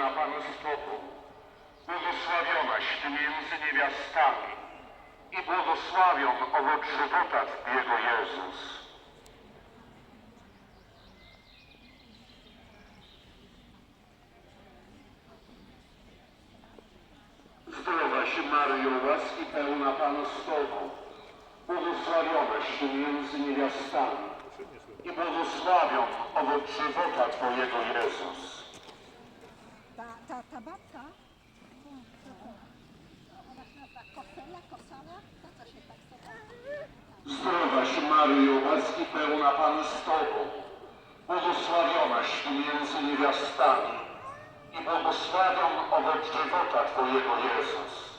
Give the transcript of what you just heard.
pełna Pan z Tobą, błogosławionaś Ty między niewiastami i błogosławion owoc żywota Twojego Jezus. Zdrowaś Maryjo, łaski pełna Pan z Tobą, błogosławionaś Ty między niewiastami i błogosławion owoc żywota Twojego Jezus. Ta, ta, babka, się nazywa Kosela. Zdrowaś Maryjo, łaski pełna Pan z Tobą, błogosławionaś Ty między niewiastami i błogosławion owoc żywota Twojego Jezus.